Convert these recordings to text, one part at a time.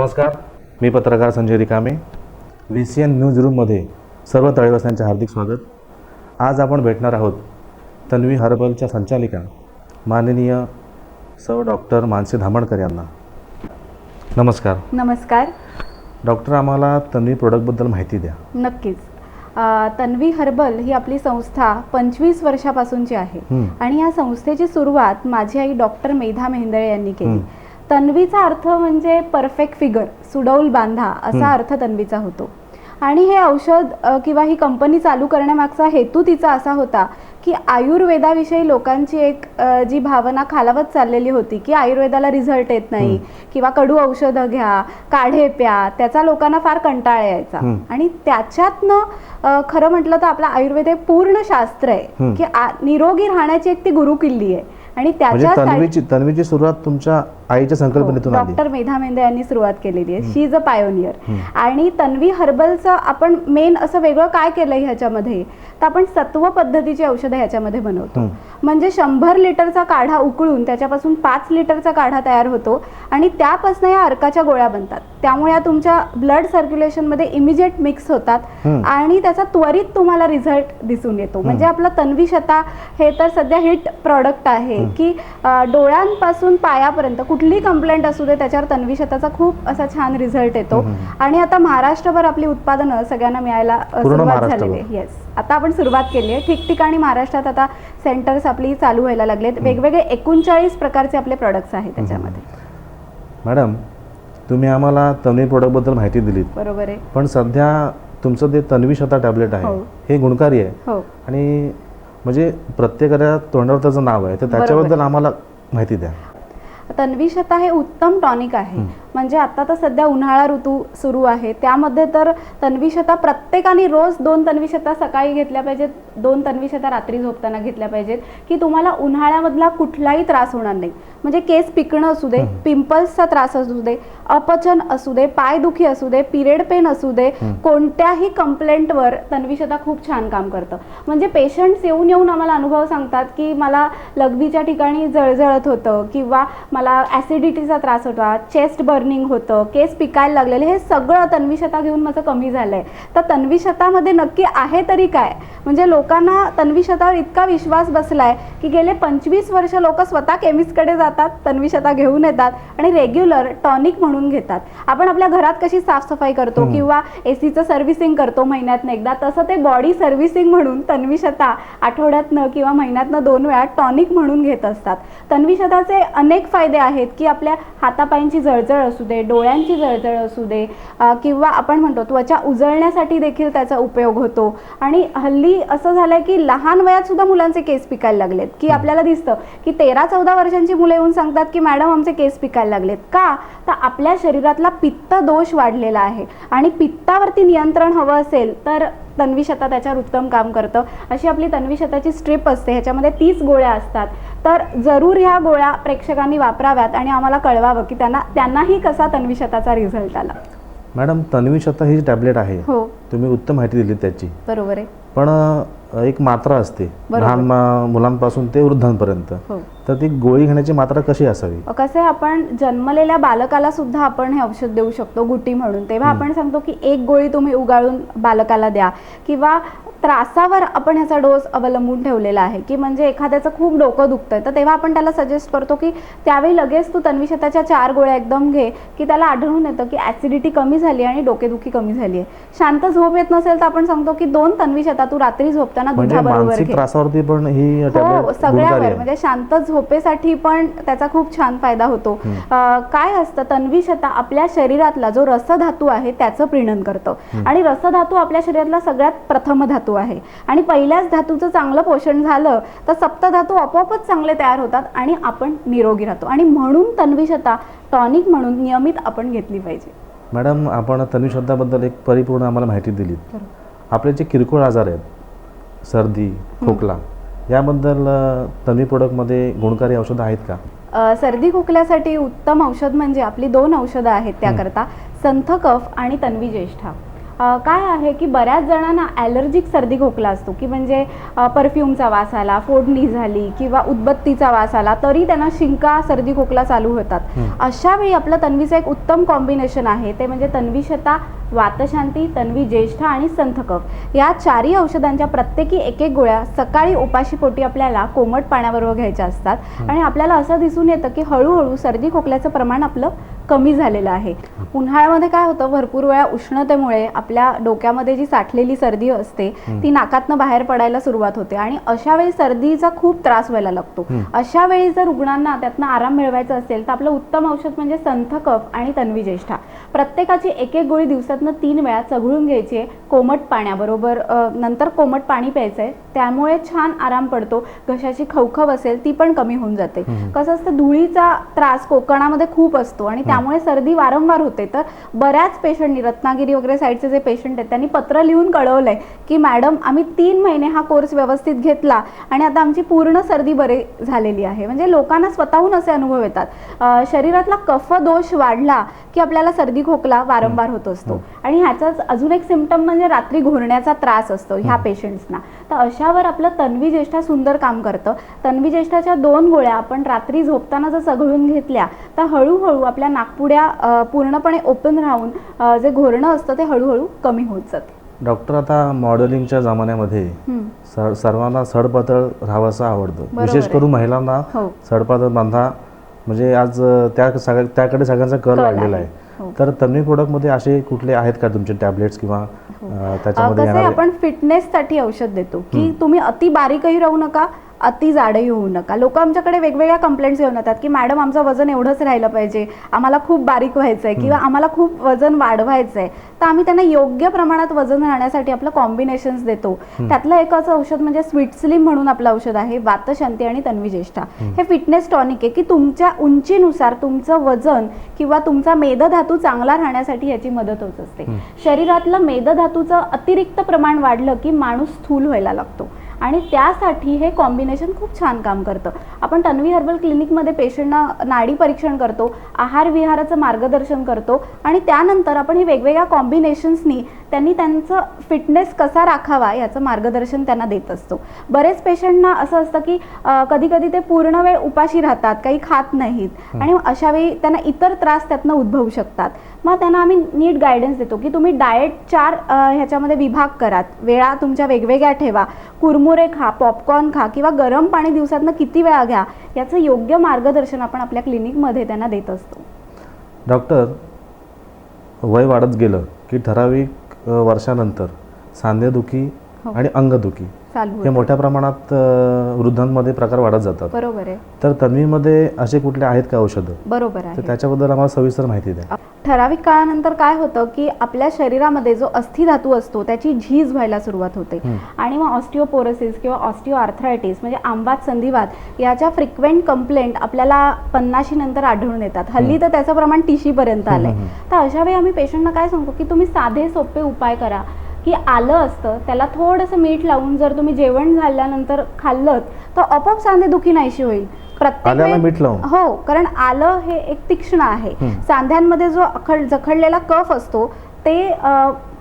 नमस्कार मी पत्रकार संजय रिकामे. व्ही सी एन न्यूज रूममध्ये सर्व तळेवासियांचे हार्दिक स्वागत. आज आपण भेटणार आहोत तन्वी हर्बलच्या संचालिका माननीय सौ डॉक्टर मानसी धामणकर यांना. नमस्कार. नमस्कार. डॉक्टर आम्हाला तन्वी प्रोडक्टबद्दल माहिती द्या. नक्कीच. तन्वी हर्बल ही आपली संस्था पंचवीस वर्षापासूनची आहे. आणि या संस्थेची सुरुवात माझी आई डॉक्टर मेधा मेहेंदळे यांनी केली. तन्वीचा अर्थ म्हणजे परफेक्ट फिगर सुडौल बांधा असा अर्थ तन्वीचा होतो. आणि हे औषध किंवा ही कंपनी चालू करण्यामागचा हेतू तिचा असा होता की आयुर्वेदाविषयी लोकांची एक जी भावना खालावत चाललेली होती की आयुर्वेदाला रिझल्ट येत नाही किंवा कडू औषधं घ्या काढे प्या त्याचा लोकांना फार कंटाळा यायचा. आणि त्याच्यातनं खरं म्हटलं तर आपलं आयुर्वेद हे पूर्ण शास्त्र आहे. की निरोगी राहण्याची एक ती गुरुकिल्ली आहे. आणि म्हणजे त्याच्या तन्वीची तन्वीची सुरुवात तुमच्या आईच्या संकल्पनेतून डॉक्टर मेधा मेंदे यांनी सुरुवात केलेली आहे. She is a pioneer. आणि तन्वी हर्बलचं आपण मेन असं वेगळं काय केलं ह्याच्यामध्ये? तर आपण सत्व पद्धतीची औषधं ह्याच्यामध्ये बनवतो. म्हणजे शंभर लिटरचा काढा उकळून त्याच्यापासून पाच लिटरचा काढा तयार होतो आणि त्यापासून या अर्काच्या गोळ्या बनतात. त्यामुळे या तुमच्या ब्लड सर्क्युलेशनमध्ये इमिजिएट मिक्स होतात. आणि त्याचा त्वरित तुम्हाला रिझल्ट दिसून येतो. म्हणजे आपलं तन्वी शता हे तर सध्या हिट प्रॉडक्ट आहे. की डोळ्यांपासून पायापर्यंत कुठलीही कंप्लेंट असू दे त्याच्यावर तन्वी शताचा खूप असा छान रिझल्ट येतो. आणि आता महाराष्ट्रभर आपली उत्पादनं सगळ्यांना मिळायला सुरुवात. झालेली आहे. येस आता आपण सुरुवात केली आहे. ठिकठिकाणी महाराष्ट्रात आता सेंटर्स आपली चालू व्हायला लागलेत. वेगवेगळे एकोणचाळीस प्रकारचे आपले प्रोडक्ट्स आहेत त्याच्यामध्ये. मॅडम तुम्ही आम्हाला तन्वी प्रोडक्टबद्दल माहिती दिलीत. बरोबर आहे. पण सध्या तुमचं ते तन्वी शता टॅबलेट आहे हो. हे गुणकारी आहे. हो. आणि म्हणजे प्रत्येकाच्या तोंडावर त्याचं नाव आहे तर त्याच्याबद्दल आम्हाला माहिती द्या. तन्वीशता हे उत्तम टॉनिक आहे. म्हणजे आता तर सध्या उन्हाळा ऋतू सुरू आहे. त्यामध्ये तर तन्वीशता प्रत्येकाने रोज दोन तन्वीशता सकाळी घेतल्या पाहिजेत दोन तन्वीशता रात्री झोपताना घेतल्या पाहिजेत की तुम्हाला उन्हाळ्यामधला कुठलाही त्रास होणार नाही. म्हणजे केस पिकणं असू दे पिंपल्सचा त्रास असू दे अपचन असू दे पायदुखी असू दे पिरियड पेन असू दे कोणत्याही कंप्लेंटवर तन्वीशता खूप छान काम करतं. म्हणजे पेशंट्स येऊन येऊन आम्हाला अनुभव सांगतात की मला लघवीच्या ठिकाणी जळजळत होतं किंवा मला ॲसिडिटीचा त्रास होता चेस्ट बर्निंग होतं केस पिकायला लागलेले हे सगळं तन्वीशता घेऊन माझं कमी झालं आहे तर तन्वीशतामध्ये नक्की आहे तरी काय? म्हणजे लोकांना तन्वीशतावर इतका विश्वास बसलाय की गेले पंचवीस वर्ष लोक स्वतः केमिस्टकडे जातात तन्वीशता घेऊन येतात आणि रेग्युलर टॉनिक म्हणून घेतात. आपण आपल्या घरात कशी साफसफाई करतो किंवा ए सीचं सर्व्हिसिंग करतो महिन्यातनं एकदा तसं ते बॉडी सर्व्हिसिंग म्हणून तन्वीशता आठवड्यातनं किंवा महिन्यातनं दोन वेळा टॉनिक म्हणून घेत असतात. तन्वीशताचे अनेक फायदे आहेत की आपल्या हातापायांची जळजळ असू दे डोळ्यांची जळजळ असू दे किंवा आपण म्हणतो त्वचा उजळण्यासाठी देखील त्याचा उपयोग होतो. आणि हल्ली असं झालंय की लहान वयात सुद्धा मुलांचे केस पिकायला लागलेत. की आपल्याला दिसतं की तेरा चौदा वर्षांची मुलं येऊन सांगतात की मॅडम आमचे केस पिकायला लागलेत. का? तर आपल्या शरीरातला पित्त दोष वाढलेला आहे. आणि पित्तावरती नियंत्रण हवं असेल तर तन्वीशता त्याच्यावर उत्तम काम करतं. अशी आपली तन्वीशताची स्ट्रिप असते. ह्याच्यामध्ये तीस गोळ्या असतात. तर जरूर ह्या गोळ्या प्रेक्षकांनी वापराव्यात आणि आम्हाला कळवावं की त्यांना त्यांनाही कसा तन्वीशताचा रिझल्ट आला. मॅडम तन्वी शता ही टॅबलेट आहे हो. तुम्ही उत्तम माहिती दिली त्याची. बरोबर आहे. पण एक मात्रा असते. लहान मुलांपासून ते वृद्धांपर्यंत. हो. तर ती गोळी घेण्याची मात्रा कशी असावी? कसं आहे आपण जन्मलेल्या बालकाला सुद्धा आपण हे औषध देऊ शकतो गुटी म्हणून. तेव्हा आपण सांगतो की एक गोळी तुम्ही उगाळून बालकाला द्या. किंवा त्रासावर आपण ह्याचा डोस अवलंबून ठेवलेला आहे की म्हणजे एखाद्याचं खूप डोकं दुखतंय तर तेव्हा आपण त्याला सजेस्ट करतो की त्यावेळी लगेच तू तन्वीशताच्या चार गोळ्या एकदम घे की त्याला आढळून येतं की ॲसिडिटी कमी झाली आणि डोकेदुखी कमी झाली आहे. शांत झोप येत नसेल तर आपण सांगतो की दोन तन्वीशता तू रात्री झोपताना म्हणजे दुधाबरोबर मानसिक घे. त्रासावरती पण ही हो सगळ्यावर. म्हणजे शांत झोपेसाठी पण त्याचा खूप छान फायदा होतो. काय असतं तन्वीशता आपल्या शरीरातला जो रसधातू आहे त्याचं प्रीणन करतं. आणि रसधातू आपल्या शरीरातला सगळ्यात प्रथम धातू आहे. आणि पहिल्याच धातूचं चांगलं पोषण झालं तर सप्तधातू आपोआपच चांगले तयार होतात आणि आपण निरोगी राहतो. आणि म्हणून तन्वीशता टॉनिक म्हणून नियमित आपण घेतली पाहिजे. मॅडम आपण तन्वी शब्दाबद्दल एक परिपूर्ण आम्हाला माहिती दिली. आपले जे किरकोळ आजार आहेत सर्दी खोकला याबद्दल तन्वी प्रोडक्टमध्ये गुणकारी औषधं आहेत का? सर्दी खोकल्यासाठी उत्तम औषध म्हणजे आपली दोन औषधं आहेत त्याकरता संथ कफ आणि तन्वी ज्येष्ठा. काय आहे की बऱ्याच जणांना ॲलर्जिक सर्दी खोकला असतो की म्हणजे परफ्यूमचा वास आला फोडणी झाली किंवा उदबत्तीचा वास आला तरी त्यांना शिंका सर्दी खोकला चालू होतात. अशा वेळी आपलं तन्वीचं एक उत्तम कॉम्बिनेशन आहे ते म्हणजे तन्वीशता वातशांती तन्वी ज्येष्ठ आणि संथकफ या चारही औषधांच्या प्रत्येकी एक एक गोळ्या सकाळी उपाशीपोटी आपल्याला कोमट पाण्याबरोबर घ्यायच्या असतात. आणि आपल्याला असं दिसून येतं की हळूहळू सर्दी खोकल्याचं प्रमाण आपलं कमी झालेलं आहे. उन्हाळ्यामध्ये काय होतं भरपूर वेळा उष्णतेमुळे आपल्या डोक्यामध्ये जी साठलेली सर्दी असते ती नाकातनं बाहेर पडायला सुरुवात होते आणि अशा वेळी सर्दीचा खूप त्रास व्हायला लागतो. अशा वेळी जर रुग्णांना त्यातनं आराम मिळवायचा असेल तर आपलं उत्तम औषध म्हणजे संथ कफ आणि तन्वी ज्येष्ठा प्रत्येकाची एक एक गोळी दिवसातनं तीन वेळा चघळून घ्यायची आहे. कोमट पाण्याबरोबर नंतर कोमट पाणी प्यायचं आहे त्यामुळे छान आराम पडतो. घशाची खवखव असेल ती पण कमी होऊन जाते. कसं असतं धुळीचा त्रास कोकणामध्ये खूप असतो आणि त्यामुळे सर्दी वारंवार होते. तर बऱ्याच पेशंटनी रत्नागिरी वगैरे साईडचे जे पेशंट आहेत त्यांनी पत्र लिहून कळवलंय की मॅडम आम्ही तीन महिने हा कोर्स व्यवस्थित घेतला आणि आता आमची पूर्ण सर्दी बरी झालेली आहे. म्हणजे लोकांना स्वतःहून असे अनुभव येतात. शरीरातला कफ दोष वाढला की आपल्याला सर्दी खोकला वारंवार होत असतो. आणि ह्याचाच अजून एक सिमटम म्हणजे रात्री घोरण्याचा त्रास असतो ह्या पेशंट्सना तर अशावर आपलं तन्वी ज्येष्ठा सुंदर काम करतं. तन्वी ज्येष्ठाच्या दोन गोळ्या आपण रात्री झोपताना जर चघळून घेतल्या तर हळूहळू आपल्या नागपुड्या अं, पूर्णपणे ओपन राहून जे घोरणं असतं ते हळूहळू कमी होत जातं. डॉक्टर आता मॉडेलिंगच्या जमान्यामध्ये सर्वांना सडपातळ राहावंसं आवडतं. विशेष. करून महिलांना हो. सडपातळ बांधा म्हणजे आज त्या सगळ्या त्याकडे सगळ्यांचा कल वाढलेला आहे. हो. तर तन्वी प्रोडक्टमध्ये असे कुठले आहेत का तुमचे टॅबलेट्स किंवा अ, त्याच्यामध्ये आपण फिटनेससाठी औषध देतो की तुम्ही अति बारीकही राहू नका अति जाडही होऊ नका. लोक आमच्याकडे वेगवेगळ्या कंप्लेंट्स घेऊन येतात की मॅडम आमचं वजन एवढंच राहिलं पाहिजे. आम्हाला खूप बारीक व्हायचं आहे किंवा आम्हाला खूप वजन वाढवायचं आहे तर आम्ही त्यांना योग्य प्रमाणात वजन राहण्यासाठी आपलं कॉम्बिनेशन्स देतो. त्यातलं एक असं औषध म्हणजे स्वीट स्लिम म्हणून आपलं औषध आहे वातशांती आणि तन्वी ज्येष्ठा. हे फिटनेस टॉनिक आहे की तुमच्या उंचीनुसार तुमचं वजन किंवा तुमचा मेदधातू चांगला राहण्यासाठी याची मदत होत असते शरीरातलं मेदधातूचं अतिरिक्त प्रमाण वाढलं की माणूस स्थूल व्हायला लागतो. आणि त्यासाठी हे कॉम्बिनेशन खूप छान काम करतं. आपण तन्वी हर्बल क्लिनिकमध्ये पेशंटना नाडी परीक्षण करतो आहार विहाराचं मार्गदर्शन करतो आणि त्यानंतर आपण हे वेगवेगळ्या कॉम्बिनेशन्सनी त्यांनी त्यांचं फिटनेस कसा राखावा याचं मार्गदर्शन त्यांना देत असतो. बरेच पेशंटना असं असतं की कधी कधी ते पूर्ण वेळ उपाशी राहतात काही खात नाहीत. आणि अशा वेळी त्यांना इतर त्रास त्यातनं उद्भवू शकतात. मग त्यांना आम्ही नीट गायडन्स देतो की तुम्ही डाएट चार ह्याच्यामध्ये विभाग करा वेळा तुमच्या वेगवेगळ्या ठेवा. कुरमुरे खा पॉपकॉर्न खा किंवा गरम पाणी दिवसातनं किती वेळा घ्या याचं योग्य मार्गदर्शन आपण आपल्या क्लिनिकमध्ये त्यांना देत असतो. डॉक्टर वय वाढत गेलं की ठराविक वर्षानंतर सांधेदुखी आणि अंगदुखी. हे. मोठ्या प्रमाणात वृद्धांमध्ये प्रकार वाढत जातात. बरोबर आहे. तर तन्वीमध्ये असे कुठले आहेत का औषधं? बरोबर आहे. त्याच्याबद्दल आम्हाला सविस्तर माहिती द्या. ठराविक काळानंतर काय होतं की आपल्या शरीरामध्ये जो अस्थिधातू असतो त्याची झीज व्हायला सुरुवात होते. हं. आणि मग ऑस्टिओपोरोसिस किंवा ऑस्टिओ आर्थरायटिस म्हणजे आंबात संधिवात याच्या फ्रिक्वेंट कंप्लेंट आपल्याला पन्नाशी नंतर आढळून येतात. हल्ली तर त्याचं प्रमाण टीशीपर्यंत आलंय हं, हं. तर अशा वेळी आम्ही पेशंटना काय सांगतो की तुम्ही साधे सोपे उपाय करा. की आलं असतं त्याला थोडंसं मीठ लावून जर तुम्ही जेवण झाल्यानंतर खाल्लं तर आपोआप सांधेदुखी नाहीशी होईल प्रत्येक आल्याला वेळी- मीठ लावून? हो कारण आलं हे एक तीक्ष्ण आहे. सांध्यांमध्ये जो अखड जखडलेला कफ असतो ते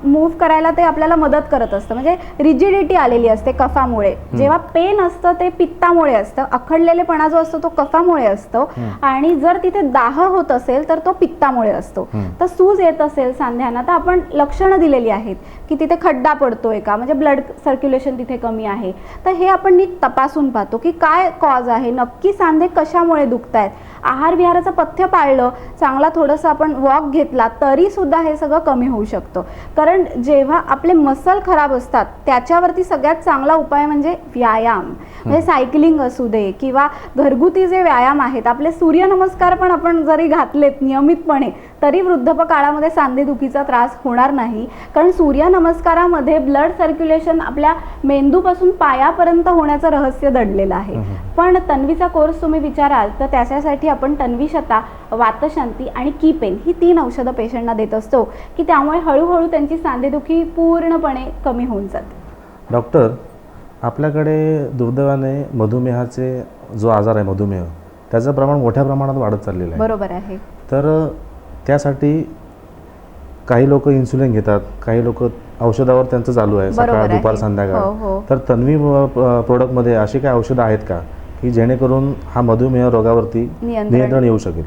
मूव्ह करायला ते आपल्याला मदत करत असतं. म्हणजे रिजिडिटी आलेली असते कफामुळे. जेव्हा पेन असतं ते पित्तामुळे असतं. अखडलेलेपणा जो असतो तो कफामुळे असतो. आणि जर तिथे दाह होत असेल तर तो पित्तामुळे असतो. तर सूज येत असेल सांध्यांना तर आपण लक्षणं दिलेली आहेत की तिथे खड्डा पडतोय का? म्हणजे ब्लड सर्क्युलेशन तिथे कमी आहे. तर हे आपण नीट तपासून पाहतो की काय कॉज आहे नक्की सांधे कशामुळे दुखत आहेत आहार विहाराचं पथ्य पाळलं चांगला थोडंसं आपण वॉक घेतला तरी सुद्धा हे सगळं कमी होऊ शकतं. कारण जेव्हा आपले मसल खराब असतात त्याच्यावरती सगळ्यात चांगला उपाय म्हणजे व्यायाम. म्हणजे सायकलिंग असू दे किंवा घरगुती जे व्यायाम आहेत आपले सूर्यनमस्कार पण आपण जरी घातलेत नियमितपणे तरी वृद्धप काळामध्ये सांधेदुखीचा त्रास होणार नाही. कारण सूर्यनमस्कारामध्ये ब्लड सर्क्युलेशन आपल्या मेंदूपासून पायापर्यंत होण्याचं रहस्य दडलेलं आहे. पण तन्वीचा कोर्स तुम्ही विचाराल तर त्याच्यासाठी आपण तन्वीशता वातशांती आणि की पेन ही तीन औषधं पेशंटना देत असतो की त्यामुळे हळूहळू त्यांची सांधेदुखी पूर्णपणे कमी होऊन जाते. डॉक्टर आपल्याकडे दुर्दैवाने मधुमेहाचे जो आजार आहे मधुमेह त्याचं प्रमाण मोठ्या प्रमाणात वाढत चाललेलं आहे. बरोबर आहे. तर त्यासाठी काही लोक इन्सुलिन घेतात काही लोक औषधावर त्यांचं चालू आहे सकाळ. दुपार हो, संध्याकाळ हो. तर तन्वी प्रोडक्टमध्ये अशी काही औषधं आहेत का की जेणेकरून हा मधुमेह रोगावरती नियंत्रण. येऊ शकेल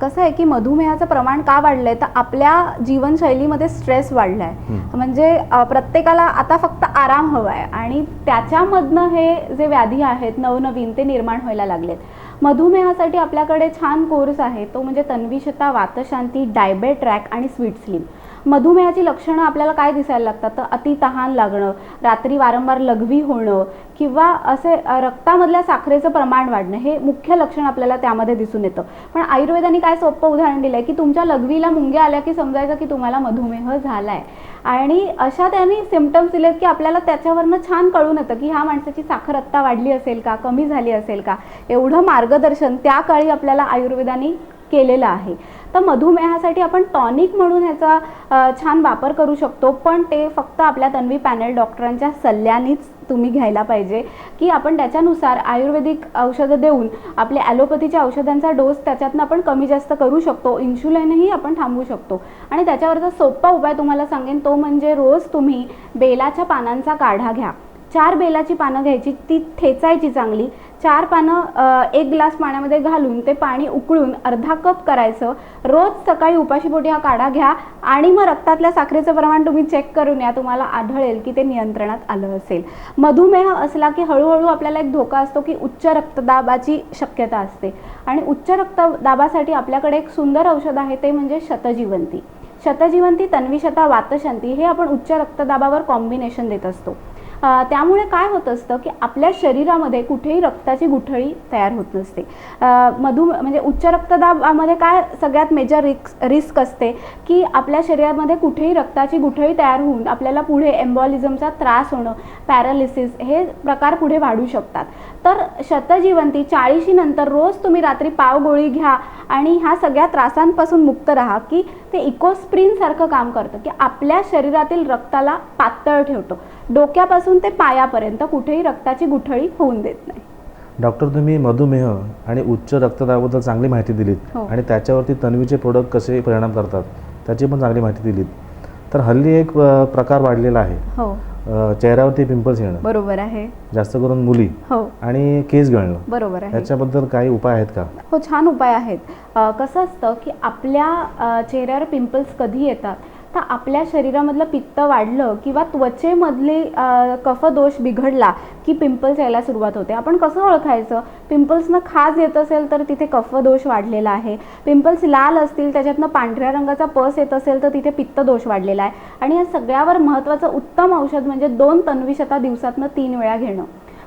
कसं आहे की मधुमेहाचं प्रमाण का वाढलंय? तर आपल्या जीवनशैलीमध्ये स्ट्रेस वाढलाय. म्हणजे अ, प्रत्येकाला आता फक्त आराम हवा आहे आणि त्याच्यामधनं हे जे व्याधी आहेत नवनवीन ते निर्माण व्हायला लागलेत. मधुमेहासाठी आपल्याकडे छान कोर्स आहे. तो म्हणजे तन्वीशता वातशांती डायबेट ट्रॅक आणि स्वीट स्लीम मधुमेहाची लक्षणं आपल्याला काय दिसायला लागतात? तर अति तहान लागणं रात्री वारंवार लघवी होणं किंवा असे रक्तामधल्या साखरेचं प्रमाण वाढणं हे मुख्य लक्षण आपल्याला त्यामध्ये दिसून येतं. पण आयुर्वेदाने काय सोपं उदाहरण दिलं आहे की तुमच्या लघवीला मुंग्या आल्या की समजायचं की तुम्हाला मधुमेह झालाय. आणि अशा त्यांनी सिमटम्स दिलेत की आपल्याला त्याच्यावरनं छान कळून येतं की ह्या माणसाची साखर आत्ता वाढली असेल का? कमी झाली असेल का? एवढं मार्गदर्शन त्या काळी आपल्याला आयुर्वेदाने केलेलं आहे. तर मधुमेहासाठी आपण टॉनिक म्हणून ह्याचा छान वापर करू शकतो पण ते फक्त आपल्या तन्वी पॅनल डॉक्टरांच्या सल्ल्यानेच तुम्ही घ्यायला पाहिजे. की आपण त्याच्यानुसार आयुर्वेदिक औषधं देऊन आपले ॲलोपॅथीच्या औषधांचा डोस त्याच्यातनं आपण कमी जास्त करू शकतो इन्शुलिनही आपण थांबवू शकतो. आणि त्याच्यावरचा सोपा उपाय तुम्हाला सांगेन तो म्हणजे रोज तुम्ही बेलाच्या पानांचा काढा घ्या. चार बेलाची पानं घ्यायची ती ठेचायची चांगली. चार पानं एक ग्लास पाण्यामध्ये घालून ते पाणी उकळून अर्धा कप करायचं. रोज सकाळी उपाशीपोटी हा काढा घ्या आणि मग रक्तातल्या साखरेचं प्रमाण तुम्ही चेक करून या तुम्हाला आढळेल की ते नियंत्रणात आलं असेल. मधुमेह असला की हळूहळू आपल्याला एक धोका असतो की उच्च रक्तदाबाची शक्यता असते. आणि उच्च रक्तदाबासाठी आपल्याकडे एक सुंदर औषध आहे ते म्हणजे शतजीवंती. शतजीवंती तन्विशता वातशांती हे आपण उच्च रक्तदाबावर कॉम्बिनेशन देत असतो. त्यामुळे काय होत असतं की आपल्या शरीरामध्ये कुठेही रक्ताची गुठळी तयार होत नसते. मधु म्हणजे उच्च रक्तदाबामध्ये काय सगळ्यात मेजर रिक्स रिस्क असते की आपल्या शरीरामध्ये कुठेही रक्ताची गुठळी तयार होऊन आपल्याला पुढे एम्बॉलिझमचा त्रास होणं पॅरालिसिस हे प्रकार पुढे वाढू शकतात. तर शतजीवंती चाळीशी नंतर रोज तुम्ही रात्री पाव गोळी घ्या आणि ह्या सगळ्या त्रासांपासून मुक्त राहा की ते इकोस्प्रिन सारखं काम करतं की आपल्या शरीरातील रक्ताला पातळ ठेवतो. डोक्यापासून ते पायापर्यंत कुठेही रक्ताची गुठळी होऊन देत नाही. डॉक्टर तुम्ही मधुमेह आणि उच्च रक्तदाबाबद्दल चांगली माहिती दिलीत हो. आणि त्याच्यावरती तन्वीचे प्रोडक्ट कसे परिणाम करतात त्याची पण चांगली माहिती दिलीत. तर हल्ली एक प्रकार वाढलेला आहे. हो. चेहऱ्यावरती पिंपल्स येणं. बरोबर आहे. जास्त करून मुली. हो. आणि केस गळणं. बरोबर आहे. याच्याबद्दल काही उपाय आहेत का? हो छान उपाय आहेत. कसं असतं की आपल्या चेहऱ्यावर पिंपल्स कधी येतात? तर आपल्या शरीरामधलं पित्त वाढलं किंवा त्वचेमधली कफदोष बिघडला की पिंपल्स यायला सुरुवात होते. आपण कसं ओळखायचं? पिंपल्सनं खाज येत असेल तर तिथे कफदोष वाढलेला आहे. पिंपल्स लाल असतील त्याच्यातनं पांढऱ्या रंगाचा पस येत असेल तर तिथे पित्तदोष वाढलेला आहे. आणि या सगळ्यावर महत्त्वाचं उत्तम औषध म्हणजे दोन तन्वीशता दिवसातनं तीन वेळा घेणं.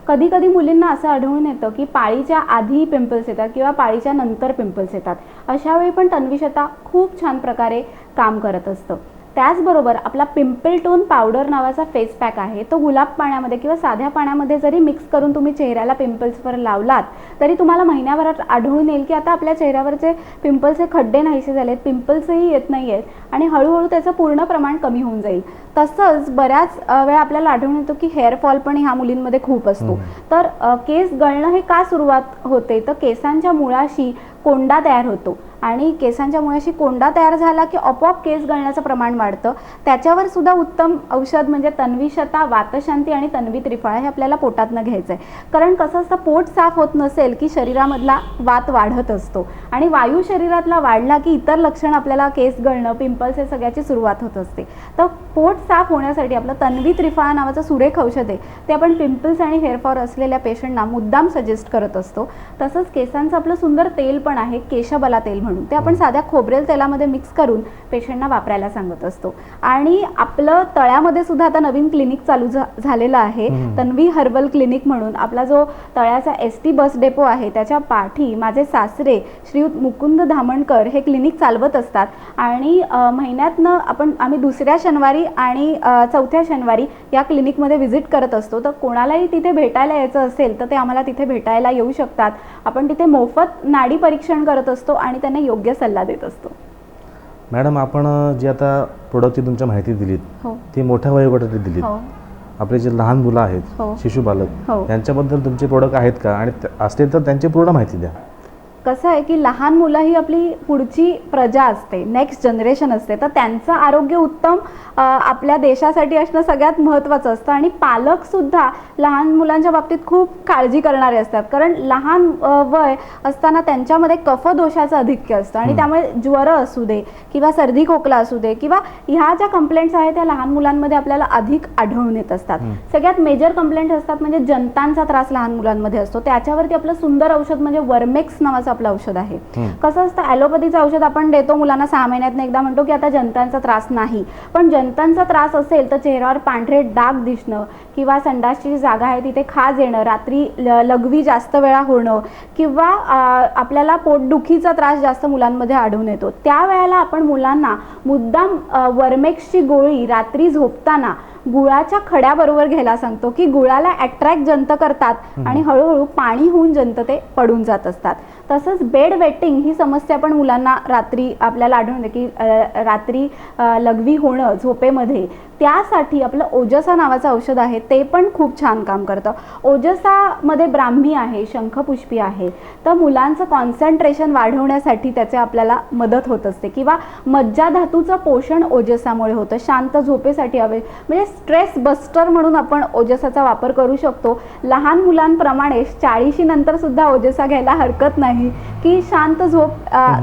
कधी कधी मुलींना असं आढळून येतं की पाळीच्या आधी पिंपल्स येतात किंवा पाळीच्या नंतर पिंपल्स येतात. अशा वेळी पण तन्वीशता खूप छान प्रकारे काम करत असतं. त्याचबरोबर आपला पिंपल टोन पावडर नावाचा फेस पॅक आहे तो गुलाब पाण्यामध्ये किंवा साध्या पाण्यामध्ये जरी मिक्स करून तुम्ही चेहऱ्याला पिंपल्सवर लावलात तरी तुम्हाला महिन्याभरात आढळून येईल की आता आपल्या चेहऱ्यावरचे पिंपल्सचे खड्डे नाहीसे झालेत पिंपल्सही येत नाही आहेत आणि हळूहळू त्याचं पूर्ण प्रमाण कमी होऊन जाईल. तसंच बऱ्याच वेळा आपल्याला आढळून येतो की हेअरफॉल पण ह्या मुलींमध्ये खूप असतो. तर केस गळणं हे का सुरुवात होते? तर केसांच्या मुळाशी कोंडा तयार होतो. आणि केसांच्या मुळाशी कोंडा तयार झाला की आपोआप केस गळण्याचं प्रमाण वाढतं. त्याच्यावर सुद्धा उत्तम औषध म्हणजे तन्वीशता वातशांती आणि तन्वी त्रिफळा हे आपल्याला पोटातनं घ्यायचं आहे कारण कसं असतं पोट साफ होत नसेल की शरीरामधला वात वाढत असतो. आणि वायू शरीरातला वाढला की इतर लक्षण आपल्याला केस गळणं पिंपल्स हे सगळ्याची सुरुवात होत असते. तर पोट साफ होण्यासाठी आपलं तन्वी त्रिफळा नावाचं सुरेख औषध आहे. ते आपण पिंपल्स आणि हेअरफॉल असलेल्या पेशंटना मुद्दाम सजेस्ट करत असतो. तसंच केसांचं आपलं सुंदर तेल पण आहे केशबला तेल म्हणून. ते आपण साध्या खोबरेल तेलामध्ये मिक्स करून पेशंटना वापरायला सांगत असतो. आणि आपलं तळ्यामध्ये सुद्धा आता नवीन क्लिनिक चालू झालेलं आहे. तन्वी हर्बल क्लिनिक म्हणून. आपला जो तळ्याचा एस टी बस डेपो आहे त्याच्या पाठी माझे सासरे श्रीयुत मुकुंद धामणकर हे क्लिनिक चालवत असतात. आणि महिन्यातनं आपण आम्ही दुसऱ्या शनिवारी आणि चौथ्या शनिवारी या क्लिनिकमध्ये व्हिजिट करत असतो. तर कोणालाही तिथे भेटायला यायचं असेल तर ते आम्हाला तिथे भेटायला येऊ शकतात. आपण तिथे मोफत नाडी परीक्षण करत असतो आणि त्यांना योग्य सल्ला देत असतो. मॅडम आपण जी आता प्रोडक्टची तुमच्या माहिती दिलीत हो. ती मोठ्या वयोगटातली दिलीत. हो. आपले जे लहान मुलं आहेत हो. शिशुबालक हो. यांच्याबद्दल तुमचे प्रोडक्ट आहेत का? आणि त्या- असतील तर त्यांची पूर्ण माहिती द्या. कसं आहे की लहान मुलं ही आपली पुढची प्रजा असते नेक्स्ट जनरेशन असते. तर त्यांचं आरोग्य उत्तम आपल्या देशासाठी असणं सगळ्यात महत्त्वाचं असतं. आणि पालकसुद्धा लहान मुलांच्या बाबतीत खूप काळजी करणारे असतात. कारण लहान वय असताना त्यांच्यामध्ये कफदोषाचं अधिक्य असतं. आणि त्यामुळे ज्वर असू दे किंवा सर्दी खोकला असू दे किंवा ह्या ज्या कंप्लेंट्स आहेत त्या लहान मुलांमध्ये आपल्याला अधिक आढळून येत असतात. सगळ्यात मेजर कंप्लेंट असतात म्हणजे जंतांचा त्रास लहान मुलांमध्ये असतो. त्याच्यावरती आपलं सुंदर औषध म्हणजे वर्मेक्स नावाचं आपलं औषध आहे. कसं असतं ॲलोपॅथीचं औषध आपण देतो मुलांना सहा महिन्यातनं एकदा म्हणतो की आता जंतांचा त्रास नाही. पण जंतांचा त्रास असेल तर चेहऱ्यावर पांढरे डाग दिसणं किंवा संडासची जी जागा आहे तिथे खाज येणं रात्री लघवी जास्त वेळा होणं किंवा आपल्याला पोटदुखीचा त्रास जास्त मुलांमध्ये आढळून येतो. त्यावेळेला आपण मुलांना मुद्दाम वर्मेक्सची गोळी रात्री झोपताना गुळाच्या खड्याबरोबर घ्यायला सांगतो की गुळाला अट्रॅक्ट जंत करतात आणि हळूहळू पाणी होऊन जंत ते पडून जात असतात. तसंच बेड वेटिंग ही समस्या पण मुलांना रात्री आपल्याला आढळून की रात्री लघवी होणं झोपेमध्ये त्यासाठी आपलं ओजसा नावाचं औषध आहे ते पण खूप छान काम करतं. ओजसामध्ये ब्राह्मी आहे शंखपुष्पी आहे तर मुलांचं कॉन्सन्ट्रेशन वाढवण्यासाठी त्याचे आपल्याला मदत होत असते. किंवा मज्जा धातूचं पोषण ओजसामुळे होतं. शांत झोपेसाठी हवे म्हणजे स्ट्रेस बस्टर म्हणून आपण ओजसाचा वापर करू शकतो. लहान मुलांप्रमाणे चाळीशी नंतर सुद्धा ओजसा घ्यायला हरकत नाही. की शांत झोप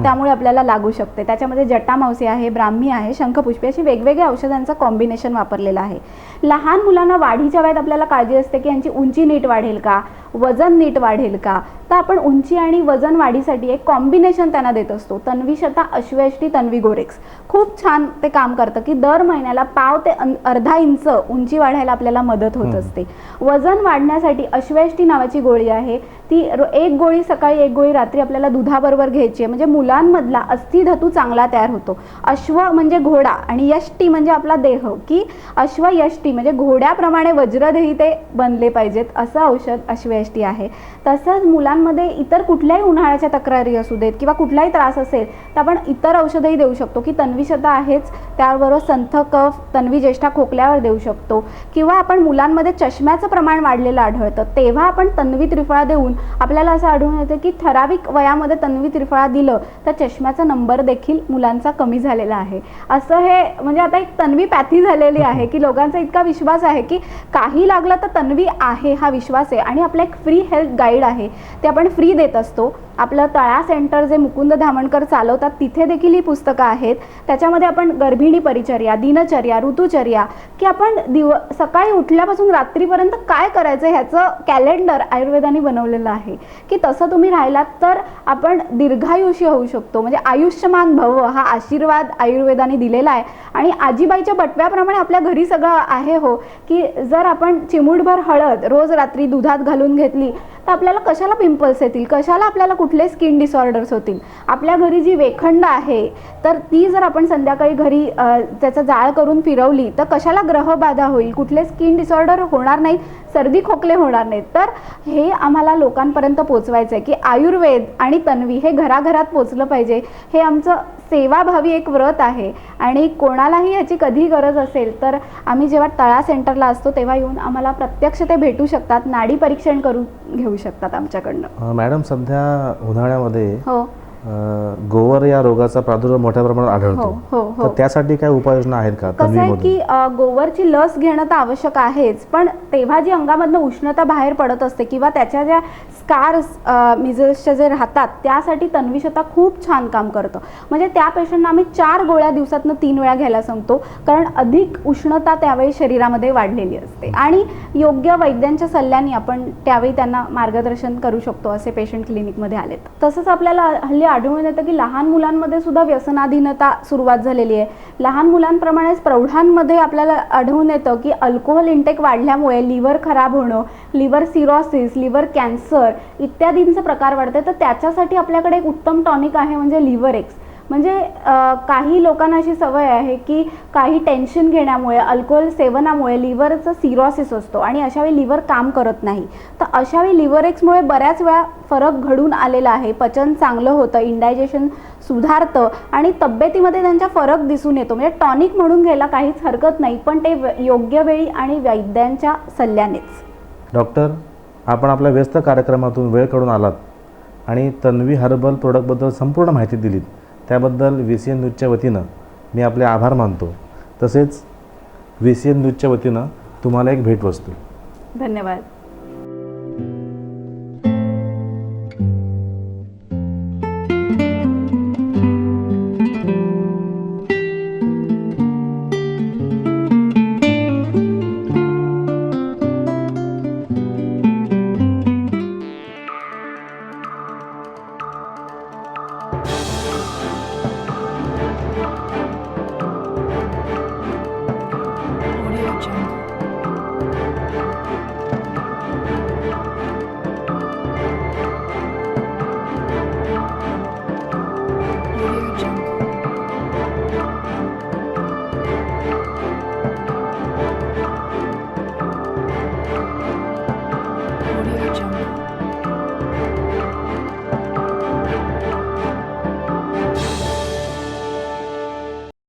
त्यामुळे आपल्याला लागू शकते. त्याच्यामध्ये जटामावसी आहे ब्राह्मी आहे शंखपुष्पी अशी वेगवेगळ्या औषधांचं कॉम्बिनेशन वापरलेलं आहे. लहान मुलांना वाढीच्या वयात आपल्याला काळजी असते की यांची उंची नीट वाढेल का? वजन नीट वाढेल का? तर आपण उंची आणि वजन वाढीसाठी एक कॉम्बिनेशन त्यांना देत असतो. तन्वीशता अश्वयष्टी तन्वी गोरेक्स. खूप छान ते काम करतं की दर महिन्याला पाव ते अर्धा इंच उंची वाढायला आपल्याला मदत होत असते. वजन वाढण्यासाठी अश्वयष्टी नावाची गोळी आहे. ती एक गोळी सकाळी एक गोळी रात्री आपल्याला दुधाबरोबर घ्यायची आहे. म्हणजे मुलांमधला अस्थिधातू चांगला तयार होतो. अश्व म्हणजे घोडा आणि यष्टी म्हणजे आपला देह की अश्व यष्टी म्हणजे घोड्याप्रमाणे वज्रदेही ते बनले पाहिजेत असं औषध अश्वयष्टी आहे. तसंच मुलांमध्ये इतर कुठल्याही उन्हाळ्याच्या तक्रारी असू देत किंवा कुठलाही त्रास असेल तर आपण इतर औषधही देऊ शकतो. की तन्वीशता आहेच त्याबरोबर संथ कफ तन्वी ज्येष्ठा खोकल्यावर देऊ शकतो. किंवा आपण मुलांमध्ये चष्म्याचं प्रमाण वाढलेलं आढळतं तेव्हा आपण तन्वी त्रिफळा देऊन आपल्याला असं आढळून येतं की ठराविक वयामध्ये तन्वी त्रिफळा दिलं तर चष्म्याचा नंबर देखील मुलांचा कमी झालेला आहे. असं हे म्हणजे आता एक तन्वी पॅथी झालेली आहे की लोकांचा इतका विश्वास आहे की काही लागलं तर तन्वी आहे हा विश्वास आहे. आणि आपलं एक फ्री हेल्थ गाईड आहे. ते आपण फ्री देत असतो. आपलं तळा सेंटर जे मुकुंद धामणकर चालवतात तिथे देखील ही पुस्तकं आहेत. त्याच्यामध्ये आपण गर्भिणी परिचर्या दिनचर्या ऋतुचर्या की आपण दिव सकाळी उठल्यापासून रात्रीपर्यंत काय करायचं ह्याचं कॅलेंडर आयुर्वेदाने बनवलेलं आहे. की तसं तुम्ही राहिलात तर आपण दीर्घायुषी होऊ शकतो. म्हणजे आयुष्यमान भव हा आशीर्वाद आयुर्वेदाने दिलेला आहे. आणि आजीबाईच्या बटव्याप्रमाणे आपल्या घरी सगळं आहे हो की जर आपण चिमूटभर हळद रोज रात्री दुधात घालून घेतली तर आपल्याला कशाला पिंपल्स येतील? कशाला आपल्याला कुठले स्किन डिसऑर्डर्स होतील? आपल्या घरी जी वेखंड आहे तर ती जर आपण संध्याकाळी घरी त्याचं जाळ करून फिरवली तर कशाला ग्रहबाधा होईल? कुठले स्किन डिसऑर्डर होणार नाहीत सर्दी खोकले होणार नाहीत. तर हे आम्हाला लोकांपर्यंत पोचवायचं आहे की आयुर्वेद आणि तन्वी हे घराघरात पोचलं पाहिजे. हे आमचं सेवाभावी एक व्रत आहे. आणि कोणालाही याची कधी गरज असेल तर आम्ही जेव्हा तळा सेंटरला असतो तेव्हा येऊन आम्हाला प्रत्यक्ष ते भेटू शकतात. नाडी परीक्षण करून घेऊ शकतात आमच्याकडनं. मॅडम सध्या उन्हाळ्यामध्ये हो. गोवर या रोगाचा प्रादुर्भाव मोठ्या प्रमाणात आढळतो. हो, हो, हो. तर त्यासाठी काय उपाययोजना आहेत का कसं आहे की गोवरची लस घेणं तर आवश्यक आहेच पण तेव्हा जी अंगामधनं उष्णता बाहेर पडत असते किंवा त्याच्या ज्या स्कार्स मिझल्सच्या जे राहतात त्यासाठी तन्वीशता खूप छान काम करतं. म्हणजे त्या पेशंटना आम्ही चार गोळ्या दिवसातनं तीन वेळा घ्यायला सांगतो कारण अधिक उष्णता त्यावेळी शरीरामध्ये वाढलेली असते. आणि योग्य वैद्यांच्या सल्ल्याने आपण त्यावेळी त्यांना मार्गदर्शन करू शकतो असे पेशंट क्लिनिकमध्ये आलेत. तसंच आपल्याला हल्ली आढळून येतं की लहान मुलांमध्ये सुद्धा व्यसनाधीनता सुरुवात झालेली आहे. लहान मुलांप्रमाणेच प्रौढांमध्ये आपल्याला आढळून येतं की अल्कोहोल इंटेक वाढल्यामुळे लिव्हर खराब होणं लिव्हर सिरोसिस लिव्हर कॅन्सर इत्यादींचे प्रकार वाढते तर त्याच्यासाठी आपल्याकडे एक उत्तम टॉनिक आहे म्हणजे लिव्हर एक्स म्हणजे काही लोकांना अशी सवय आहे की काही टेन्शन घेण्यामुळे अल्कोहोल सेवनामुळे लिव्हरचं सिरॉसिस असतो आणि अशावेळी लिव्हर काम करत नाही. तर अशावेळी लिव्हर एक्समुळे बऱ्याच वेळा फरक घडून आलेला आहे. पचन चांगलं होतं इंडायजेशन सुधारतं आणि तब्येतीमध्ये त्यांचा फरक दिसून येतो. म्हणजे टॉनिक म्हणून घ्यायला काहीच हरकत नाही पण ते योग्य वेळी आणि वैद्यांच्या सल्ल्यानेच. डॉक्टर आपण आपल्या व्यस्त कार्यक्रमातून वेळ काढून आलात आणि तन्वी हर्बल प्रोडक्टबद्दल संपूर्ण माहिती दिलीत. त्याबद्दल व्ही सी एन न्यूजच्या वतीनं मी आपले आभार मानतो. तसेच व्ही सी एन न्यूजच्या वतीनं तुम्हाला एक भेटवस्तू. धन्यवाद.